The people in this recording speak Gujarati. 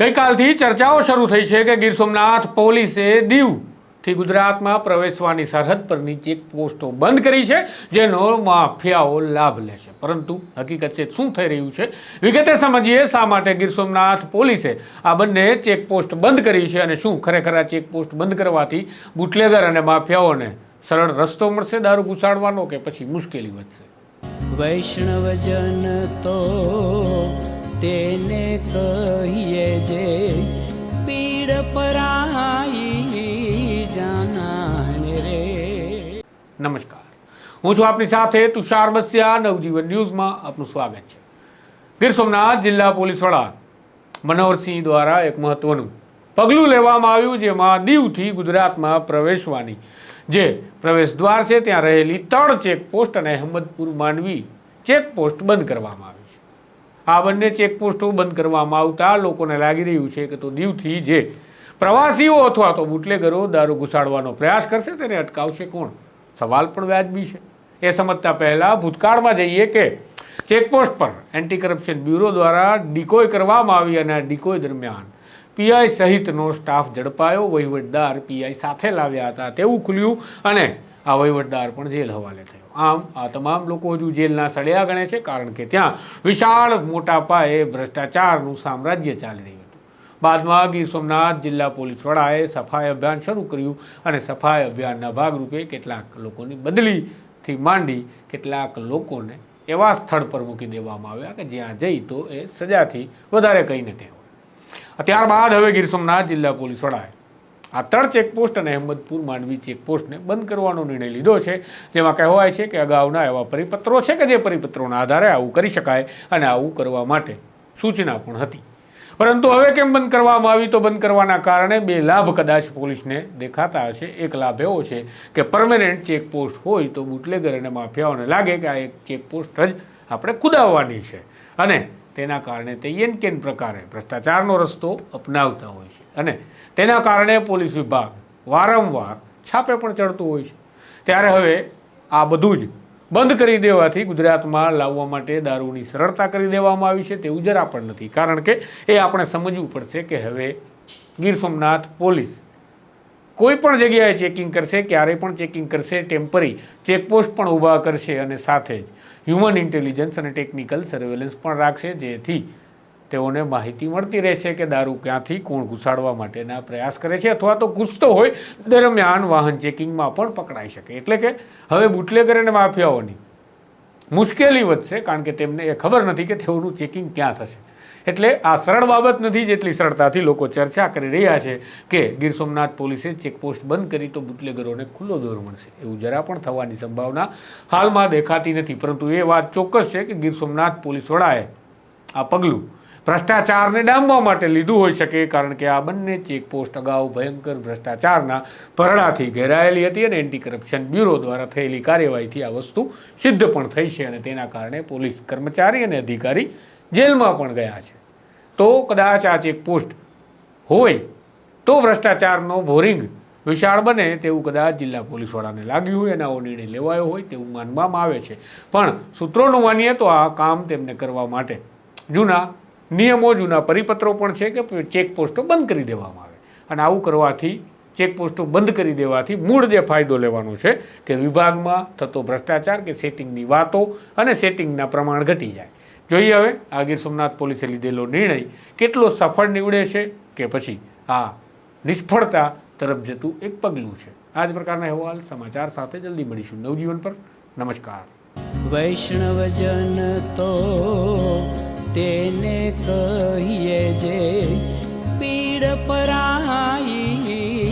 ગઈકાલથી ચર્ચાઓ શરૂ થઈ છે કે ગીર સોમનાથ પોલીસે દીવથી ગુજરાતમાં પ્રવેશવાની સરહદ પરની ચેકપોસ્ટો બંધ કરી છે, જેનો માફિયાઓ લાભ લેશે પરંતુ હકીકત છે, શું થઈ રહ્યું છે? વિગતે સમજીએ, શા માટે ગીર સોમનાથ પોલીસે આ બંને ચેકપોસ્ટ બંધ કરી છે અને શું ખરેખર આ ચેકપોસ્ટ બંધ કરવાથી બુટલેગર અને માફિયાઓને સરળ રસ્તો મળશે, દારૂ ઘુસાડવાનો કે પછી મુશ્કેલી વધશે? વૈષ્ણવજન તો તેને કહીએ જે પીડ પરાઈ જાનાને રે. નમસ્કાર. હું છું આપની સાથે તુષાર બસિયા, નવજીવન ન્યૂઝમાં આપનું સ્વાગત છે. ગીર સોમનાથ જિલ્લા પોલીસ વડા મનોહરસિંહ દ્વારા એક મહત્વનું પગલું લેવામાં આવ્યું જેમાં દીવથી ગુજરાતમાં પ્રવેશવાની જે પ્રવેશ દ્વાર છે, ત્યાં રહેલી ત્રણ ચેકપોસ્ટ અને અહેમદપુર માંડવી ચેકપોસ્ટ બંધ કરવામાં આવી. આ બંને ચેકપોસ્ટો બંધ કરવામાં આવતા લોકોને લાગી રહ્યું છે કે તો દીવથી જે પ્રવાસીઓ અથવા તો બુટલેગરો દારૂ ઘુસાડવાનો પ્રયાસ કરશે તેને અટકાવશે કોણ? સવાલ પણ વ્યાજબી છે. એ સમજતા પહેલાં ભૂતકાળમાં જઈએ કે ચેકપોસ્ટ પર એન્ટી કરપ્શન બ્યુરો દ્વારા ડિકોય કરવામાં આવી અને આ ડિકોય દરમિયાન પીઆઈ સહિતનો સ્ટાફ ઝડપાયો. વહીવટદાર પીઆઈ સાથે લાવ્યા હતા. તેવું ખુલ્યું અને આ વહીવટદાર પણ જેલ હવાલે થયો. આમ આ તમામ લોકો હજુ જેલના સળિયા ગણે છે કારણ કે ત્યાં વિશાળ મોટા પાયે ભ્રષ્ટાચારનું સામ્રાજ્ય ચાલી રહ્યું હતું. બાદમાં ગીર સોમનાથ જિલ્લા પોલીસ વડાએ સફાઈ અભિયાન શરૂ કર્યું અને સફાઈ અભિયાનના ભાગરૂપે કેટલાક લોકોની બદલીથી માંડી કેટલાક લોકોને એવા સ્થળ પર મૂકી દેવામાં આવ્યા કે જ્યાં જઈ તો એ સજાથી વધારે કંઈ ન કહેવાય ત્યારબાદ હવે ગીર સોમનાથ જિલ્લા પોલીસ વડાએ આ ત્રણ ચેકપોસ્ટ અને અહેમદપુર માંડવી ચેકપોસ્ટને બંધ કરવાનો નિર્ણય લીધો છે, જેમાં કહેવાય છે કે અગાઉના એવા પરિપત્રો છે કે જે પરિપત્રોના આધારે આવું કરી શકાય અને આવું કરવા માટે સૂચના પણ હતી. પરંતુ હવે કેમ બંધ કરવામાં આવી તો બંધ કરવાના કારણે બે લાભ કદાચ પોલીસને દેખાતા હશે. એક લાભ એવો છે કે પરમેનન્ટ ચેકપોસ્ટ હોય તો બુટલેગર અને માફિયાઓને લાગે કે આ એક ચેકપોસ્ટ જ આપણે કુદાવવાની છે. અને તેના કારણે તે યેન કેન પ્રકારે ભ્રષ્ટાચારનો રસ્તો અપનાવતા હોય છે. અને તેના કારણે પોલીસ વિભાગ વારંવાર છાપે પણ ચડતું હોય છે. ત્યારે હવે આ બધું જ બંધ કરી દેવાથી ગુજરાતમાં લાવવા માટે દારૂની સરળતા કરી દેવામાં આવી છે તેવું જરા પણ નથી. કારણ કે એ આપણે સમજવું પડશે કે હવે ગીર સોમનાથ પોલીસ કોઈ પણ જગ્યાએ ચેકિંગ કરશે, ક્યારેય પણ ચેકિંગ કરશે ટેમ્પરી ચેકપોસ્ટ પણ ઊભા કરશે અને સાથે જ હ્યુમન ઇન્ટેલિજન્સ અને ટેકનિકલ સર્વેલન્સ પણ રાખશે, જેથી તેઓને માહિતી મળતી રહેશે કે દારૂ ક્યાંથી, કોણ ઘુસાડવા માટેના પ્રયાસ કરે છે અથવા તો ઘૂસતો હોય, દરમિયાન વાહન ચેકિંગમાં પણ પકડાઈ શકે. એટલે કે હવે બુટલેગર અને માફિયાઓની મુશ્કેલી વધશે, કારણ કે તેમને એ ખબર નથી કે તેઓનું ચેકિંગ ક્યાં થશે. એટલે આ સરળ બાબત નથી જેટલી સરળતાથી લોકો ચર્ચા કરી રહ્યા છે કે ગીર સોમનાથ પોલીસે ચેકપોસ્ટ બંધ કરી તો બુટલેગરોને ખુલ્લો દોર મળશે. એવું જરા પણ થવાની સંભાવના હાલમાં દેખાતી નથી. પરંતુ એ વાત ચોક્કસ છે કે ગીર સોમનાથ પોલીસ વડાએ આ પગલું ભ્રષ્ટાચારને ડામવા માટે લીધું હોઈ શકે, કારણ કે આ બંને ચેકપોસ્ટ અગાઉ ભયંકર ભ્રષ્ટાચારના ભરડાથી ઘેરાયેલી હતી અને એન્ટી કરપ્શન બ્યુરો દ્વારા થયેલી કાર્યવાહીથી આ વસ્તુ સિદ્ધ પણ થઈ છે અને તેના કારણે પોલીસ કર્મચારી અને અધિકારી જેલમાં પણ ગયા છે. તો કદાચ આ ચેકપોસ્ટ હોય તો ભ્રષ્ટાચારનો બોરિંગ વિશાળ બને તેવું કદાચ જિલ્લા પોલીસ વડાને લાગ્યું હોય અને આવો નિર્ણય લેવાયો હોય તેવું માનવામાં આવે છે. પણ સૂત્રોનું માનીએ તો આ કામ તેમને કરવા માટે જૂના નિયમો, જૂના પરિપત્રો પણ છે કે ચેકપોસ્ટો બંધ કરી દેવામાં આવે. અને આવું કરવાથી, ચેકપોસ્ટો બંધ કરી દેવાથી મૂળ જે ફાયદો લેવાનો છે કે વિભાગમાં થતો ભ્રષ્ટાચાર કે સેટિંગની વાતો અને સેટિંગના પ્રમાણ ઘટી જાય. જોઈએ હવે આ ગીર સોમનાથ પોલીસે લીધેલો નિર્ણય કેટલો સફળ નીવડે છે કે પછી આ નિષ્ફળતા તરફ જતું એક પગલું છે. આ જ પ્રકારના અહેવાલ સમાચાર સાથે જલ્દી મળીશું નવજીવન પર. નમસ્કાર. વૈષ્ણવજન તો તેને કહીએ જે પીડ પરાઈ